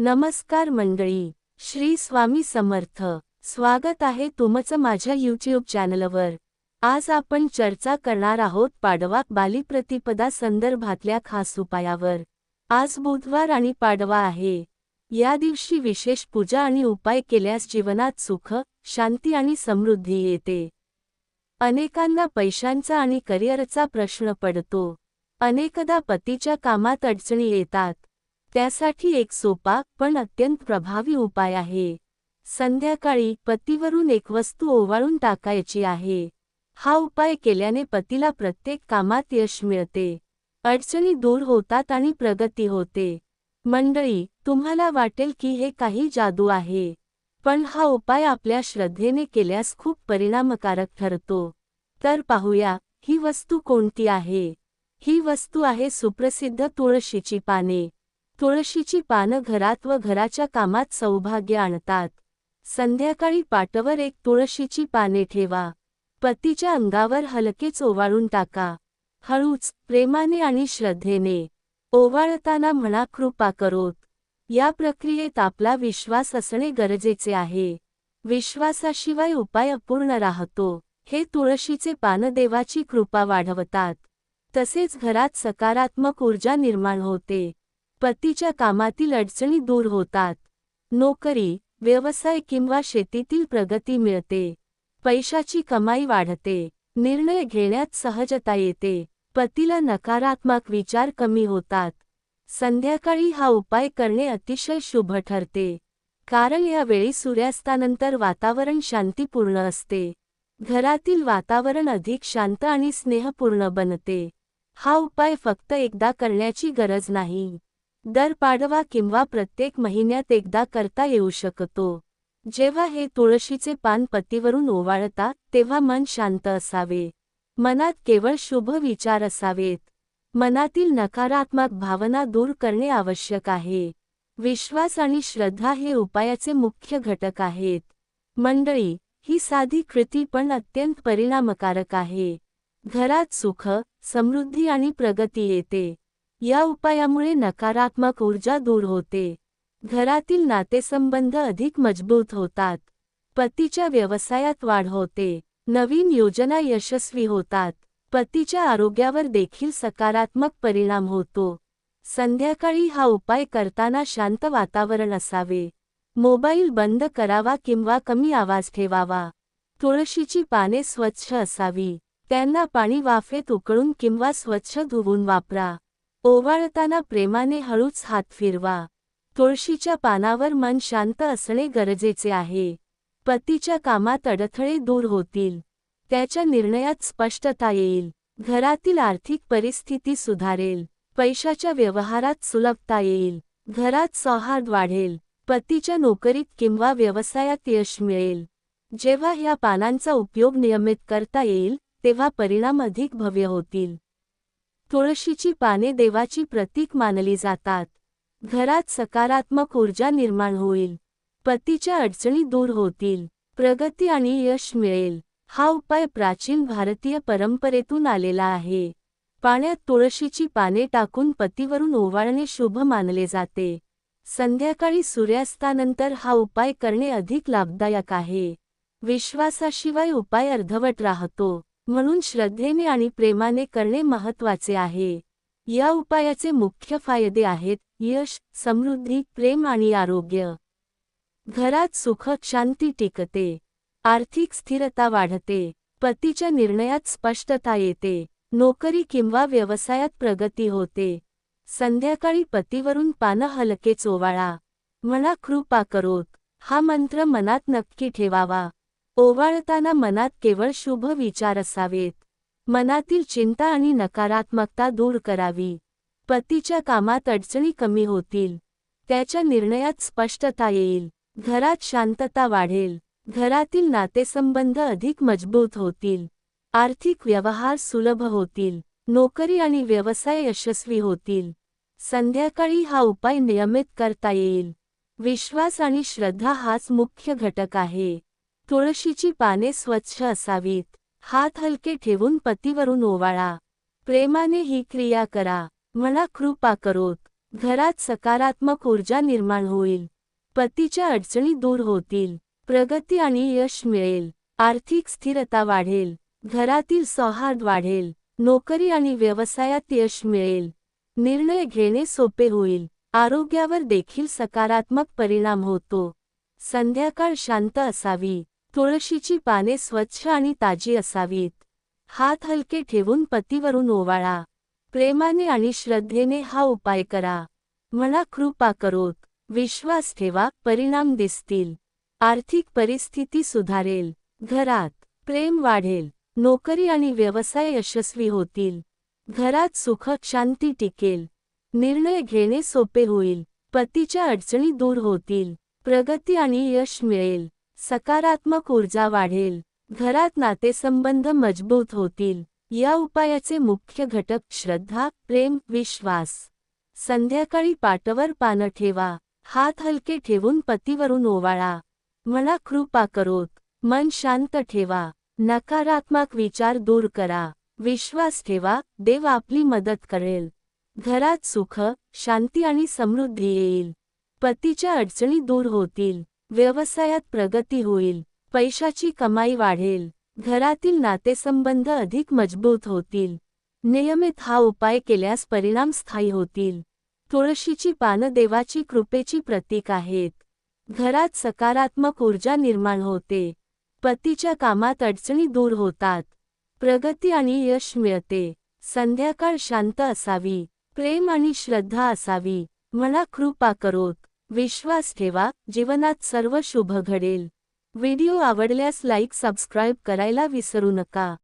नमस्कार मंडळी श्री स्वामी समर्थ. स्वागत आहे तुमचं माझ्या यूट्यूब चॅनलवर आज आपण चर्चा करणार आहोत पाडवा बालीप्रतिपदा संदर्भातल्या खास उपायावर. आज बुधवार आणि पाडवा आहे. या दिवशी विशेष पूजा आणि उपाय केल्यास जीवनात सुख शांती आणि समृद्धी येते. अनेकांना पैशांचा आणि करिअरचा प्रश्न पडतो. अनेकदा पतीच्या कामात अडचणी येतात. त्यासाठी एक सोपा पण अत्यंत प्रभावी उपाय आहे. संध्याकाळी पतीवरून एक वस्तू ओवाळून टाकायची आहे. हा उपाय केल्याने पतीला प्रत्येक कामात यश मिळते. अडचणी दूर होतात आणि प्रगती होते. मंडळी तुम्हाला वाटेल की हे काही जादू आहे. पण हा उपाय आपल्या श्रद्धेने केल्यास खूप परिणामकारक ठरतो. तर पाहूया ही वस्तू कोणती आहे? ही वस्तू आहे सुप्रसिद्ध तुळशीची पाने. तुळशीची पानं घरात व घराच्या कामात सौभाग्य आणतात. संध्याकाळी पाटवर एक तुळशीची पाने ठेवा. पतीच्या अंगावर हलके ओवाळून टाका. हळूच प्रेमाने आणि श्रद्धेने. ओवाळताना म्हणा कृपा करोत. या प्रक्रियेत आपला विश्वास असणे गरजेचे आहे. विश्वासाशिवाय उपाय अपूर्ण राहतो. हे तुळशीचे पान देवाची कृपा वाढवतात. तसेच घरात सकारात्मक ऊर्जा निर्माण होते. पतीच्या कामातील अडचणी दूर होतात. नोकरी व्यवसाय किंवा शेतीतील प्रगती मिळते. पैशाची कमाई वाढते. निर्णय घेण्यात सहजता येते. पतीला नकारात्मक विचार कमी होतात. संध्याकाळी हा उपाय करणे अतिशय शुभ ठरते. कारण यावेळी सूर्यास्तानंतर वातावरण शांतीपूर्ण असते. घरातील वातावरण अधिक शांत आणि स्नेहपूर्ण बनते. हा उपाय फक्त एकदा करण्याची गरज नाही. दर पाडवा किंवा प्रत्येक महिन्यात एकदा करता येऊ शकतो. जेव्हा हे तुळशीचे पान पतीवरून ओवाळता तेव्हा मन शांत असावे. मनात केवळ शुभ विचार असावेत. मनातील नकारात्मक भावना दूर करणे आवश्यक आहे. विश्वास आणि श्रद्धा हे उपायाचे मुख्य घटक आहेत. मंडळी ही साधी कृती पण अत्यंत परिणामकारक आहे. घरात सुख समृद्धी आणि प्रगती येते. या उपायामुळे नकारात्मक ऊर्जा दूर होते. घरातील नातेसंबंध अधिक मजबूत होतात. पतीच्या व्यवसायात वाढ होते. नवीन योजना यशस्वी होतात. पतीच्या आरोग्यावर देखील सकारात्मक परिणाम होतो. संध्याकाळी हा उपाय करताना शांत वातावरण असावे. मोबाईल बंद करावा किंवा कमी आवाज ठेवावा. तुळशीची पाने स्वच्छ असावी. त्यांना पाणी वाफेत उकळून किंवा स्वच्छ धुवून वापरा. ओवाळताना प्रेमाने हळूच हात फिरवा. तुळशीच्या पानावर मन शांत असणे गरजेचे आहे. पतीच्या कामात अडथळे दूर होतील. त्याच्या निर्णयात स्पष्टता येईल. घरातील आर्थिक परिस्थिती सुधारेल. पैशाच्या व्यवहारात सुलभता येईल. घरात सौहार्द वाढेल. पतीच्या नोकरीत किंवा व्यवसायात यश मिळेल. जेव्हा ह्या पानांचा उपयोग नियमित करता येईल तेव्हा परिणाम अधिक भव्य होतील. तुळशीची पाने देवाची प्रतीक मानली जातात. घरात सकारात्मक ऊर्जा निर्माण होईल. पतीच्या अडचणी दूर होतील. प्रगती आणि यश मिळेल. हा उपाय प्राचीन भारतीय परंपरेतून आलेला आहे. पाण्यात तुळशीची पाने टाकून पतीवरून ओवाळणे शुभ मानले जाते. संध्याकाळी सूर्यास्तानंतर हा उपाय करणे अधिक लाभदायक आहे. विश्वासाशिवाय उपाय अर्धवट राहतो. म्हणून श्रद्धेने आणि प्रेमाने करणे महत्त्वाचे आहे. या उपायाचे मुख्य फायदे आहेत यश समृद्धी प्रेम आणि आरोग्य. घरात सुख शांती टिकते. आर्थिक स्थिरता वाढते. पतीच्या निर्णयात स्पष्टता येते. नोकरी किंवा व्यवसायात प्रगती होते. संध्याकाळी पतीवरून पानं हलके चोवाळा. म्हणा कृपा करोत. हा मंत्र मनात नक्की ठेवावा. ओवाळताना मनात केवळ शुभ विचार असावेत. मनातील चिंता आणि नकारात्मकता दूर करावी. पतीच्या कामात अडचणी कमी होतील. त्याच्या निर्णयात स्पष्टता येईल. घरात शांतता वाढेल. घरातील नातेसंबंध अधिक मजबूत होतील. आर्थिक व्यवहार सुलभ होतील. नोकरी आणि व्यवसाय यशस्वी होतील. संध्याकाळी हा उपाय नियमित करता येईल. विश्वास आणि श्रद्धा हाच मुख्य घटक आहे. तुळशीची पाने स्वच्छ असावीत. हात हलके ठेवून पतीवरून ओवाळा. प्रेमाने ही क्रिया करा. म्हणा कृपा करोत. घरात सकारात्मक ऊर्जा निर्माण होईल. पतीच्या अडचणी दूर होतील. प्रगती आणि यश मिळेल. आर्थिक स्थिरता वाढेल. घरातील सौहार्द वाढेल. नोकरी आणि व्यवसायात यश मिळेल. निर्णय घेणे सोपे होईल. आरोग्यावर देखील सकारात्मक परिणाम होतो. संध्याकाळ शांत असावी. तुळशीची पाने स्वच्छ आणि ताजी असावीत. हात हलके ठेवून पतीवरून ओवाळा. प्रेमाने आणि श्रद्धेने हा उपाय करा. म्हणा कृपा करोत. विश्वास ठेवा परिणाम दिसतील. आर्थिक परिस्थिती सुधारेल. घरात प्रेम वाढेल. नोकरी आणि व्यवसाय यशस्वी होतील. घरात सुख शांती टिकेल. निर्णय घेणे सोपे होईल. पतीच्या अडचणी दूर होतील. प्रगती आणि यश मिळेल. सकारात्मक ऊर्जा वाढेल घरात नातेसंबंध मजबूत होतील या उपायाचे मुख्य घटक श्रद्धा प्रेम विश्वास. संध्याकाळी पाटवर पानं ठेवा हात हलके ठेवून पतीवरून ओवाळा. म्हणा कृपा करोत मन शांत ठेवा नकारात्मक विचार दूर करा विश्वास ठेवा देव आपली मदत करेल. घरात सुख शांती आणि समृद्धी येईल. पतीच्या अडचणी दूर होतील. व्यवसायात प्रगती होईल पैशाची कमाई वाढेल घरातील नातेसंबंध अधिक मजबूत होतील. नियमित हा उपाय केल्यास परिणाम स्थायी होतील. तुळशीची पानं देवाची कृपेची प्रतीक आहेत. घरात सकारात्मक ऊर्जा निर्माण होते. पतीच्या कामात अडचणी दूर होतात. प्रगती आणि यश मिळते. संध्याकाळ शांत असावी. प्रेम आणि श्रद्धा असावी. म्हणा कृपा करोत. विश्वास ठेवा जीवनात सर्व शुभ घडेल. व्हिडिओ आवडल्यास लाईक सबस्क्राईब करायला विसरू नका.